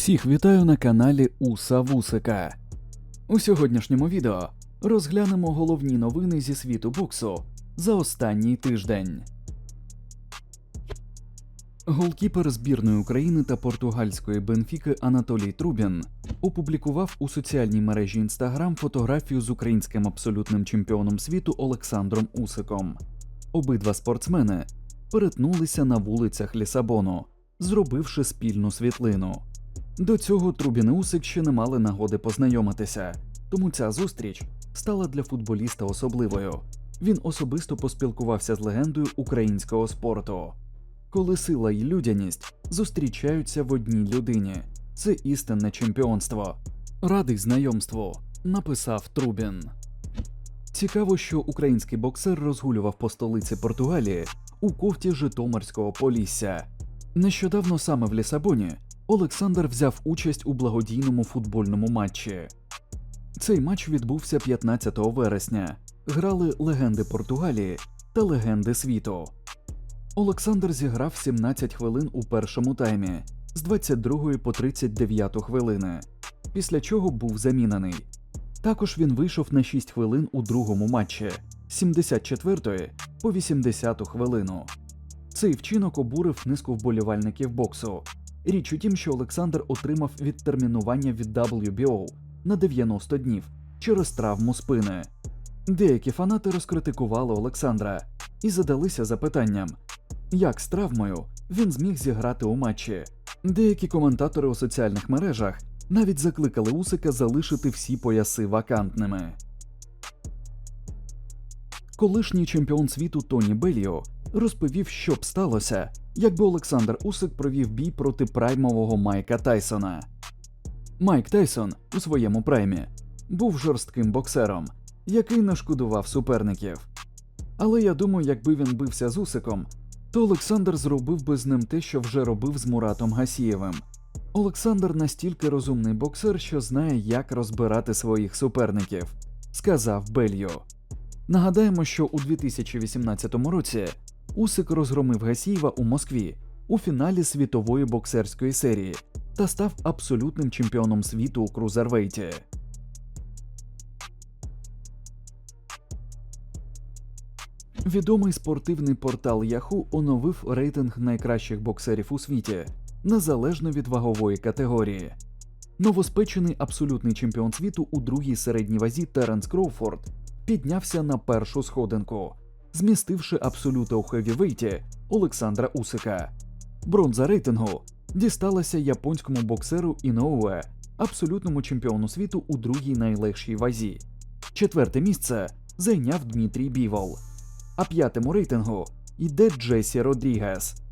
Всіх вітаю на каналі Уса Вусика. У сьогоднішньому відео розглянемо головні новини зі світу боксу за останній тиждень. Голкіпер збірної України та португальської Бенфіки Анатолій Трубін опублікував у соціальній мережі Instagram фотографію з українським абсолютним чемпіоном світу Олександром Усиком. Обидва спортсмени перетнулися на вулицях Лісабону, зробивши спільну світлину. До цього Трубін Усик ще не мали нагоди познайомитися, тому ця зустріч стала для футболіста особливою. Він особисто поспілкувався з легендою українського спорту. Коли сила і людяність зустрічаються в одній людині, це істинне чемпіонство. Радий знайомству, написав Трубін. Цікаво, що український боксер розгулював по столиці Португалії у кофті Житомирського Полісся. Нещодавно саме в Лісабоні Олександр взяв участь у благодійному футбольному матчі. Цей матч відбувся 15 вересня. Грали легенди Португалії та легенди світу. Олександр зіграв 17 хвилин у першому таймі з 22 по 39 хвилини, після чого був замінений. Також він вийшов на 6 хвилин у другому матчі з 74 по 80 хвилину. Цей вчинок обурив низку вболівальників боксу. Річ у тім, що Олександр отримав відтермінування від WBO на 90 днів через травму спини. Деякі фанати розкритикували Олександра і задалися запитанням, як з травмою він зміг зіграти у матчі. Деякі коментатори у соціальних мережах навіть закликали Усика залишити всі пояси вакантними. Колишній чемпіон світу Тоні Беліо розповів, що б сталося, якби Олександр Усик провів бій проти праймового Майка Тайсона. Майк Тайсон у своєму праймі був жорстким боксером, який не шкодував суперників. Але я думаю, якби він бився з Усиком, то Олександр зробив би з ним те, що вже робив з Муратом Гасієвим. Олександр настільки розумний боксер, що знає, як розбирати своїх суперників, сказав Бельо. Нагадаємо, що у 2018 році Усик розгромив Гасієва у Москві у фіналі світової боксерської серії та став абсолютним чемпіоном світу у крузервейті. Відомий спортивний портал Yahoo оновив рейтинг найкращих боксерів у світі незалежно від вагової категорії. Новоспечений абсолютний чемпіон світу у другій середній вазі Теренс Кроуфорд піднявся на першу сходинку, змістивши абсолюта у хевівейті Олександра Усика. Бронза рейтингу дісталася японському боксеру Іноуе, абсолютному чемпіону світу у другій найлегшій вазі. Четверте місце зайняв Дмитрій Бівол, а п'ятим у рейтингу йде Джесі Родрігес.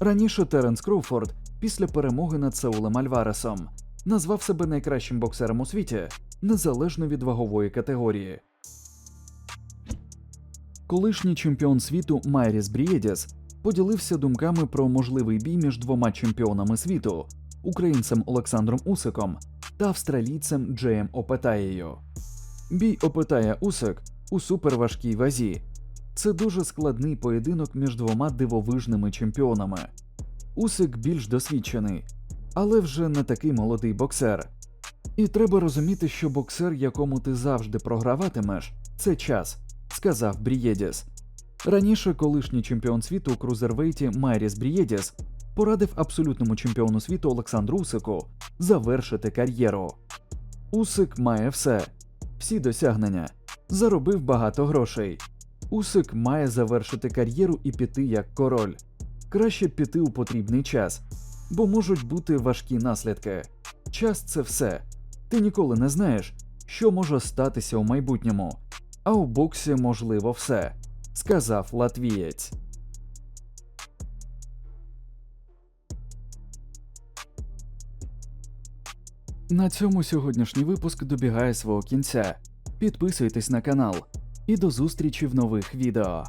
Раніше Теренс Кроуфорд після перемоги над Саулем Альваресом назвав себе найкращим боксером у світі незалежно від вагової категорії. Колишній чемпіон світу Майріс Брієдіс поділився думками про можливий бій між двома чемпіонами світу українцем Олександром Усиком та австралійцем Джеєм Опетаєю. Бій Опетая Усик у суперважкій вазі. Це дуже складний поєдинок між двома дивовижними чемпіонами. Усик більш досвідчений, але вже не такий молодий боксер. І треба розуміти, що боксер, якому ти завжди програватимеш, це час, сказав Брієдіс. Раніше колишній чемпіон світу у крузервейті Майріс Брієдіс порадив абсолютному чемпіону світу Олександру Усику завершити кар'єру. Усик має все, всі досягнення, заробив багато грошей. Усик має завершити кар'єру і піти як король. Краще піти у потрібний час, бо можуть бути важкі наслідки. Час це все. Ти ніколи не знаєш, що може статися у майбутньому, а у боксі можливо все, сказав латвієць. На цьому сьогоднішній випуск добігає свого кінця. Підписуйтесь на канал і до зустрічі в нових відео.